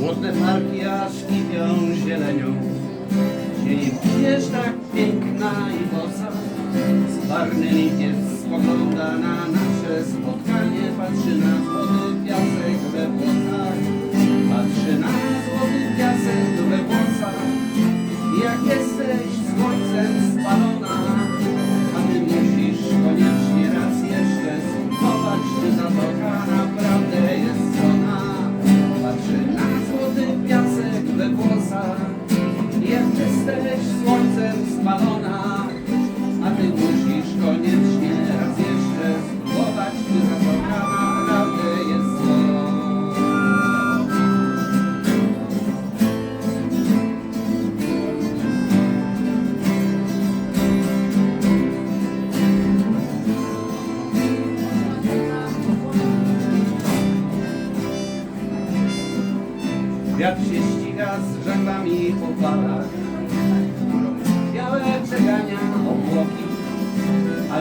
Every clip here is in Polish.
Młodne parki jaski bią zielenią. Dzień wiesz tak piękna i bosa. Zbarny lipiec spogląda na nasze spotkanie. Patrzy na wody piasek we błoto słońcem spalona, a ty musisz koniecznie raz jeszcze spróbować, czy zatoka naprawdę jest ona. Wiatr się ściga z żaglami po falach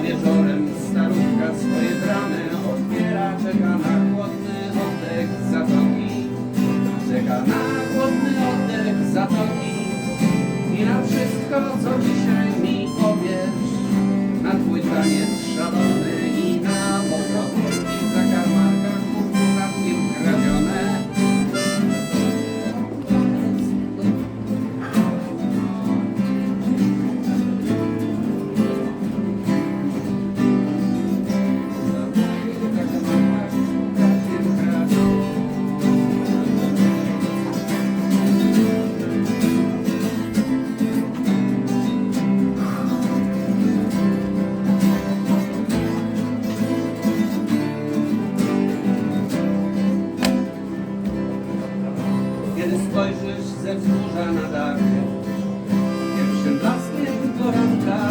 Wieczorem starówka swoje bramy Otwiera, czeka na chłodny oddech zatoki Czeka na chłodny oddech zatoki I na wszystko, co Kiedy spojrzysz ze wzgórza na dach. Pierwszym blaskiem poranka.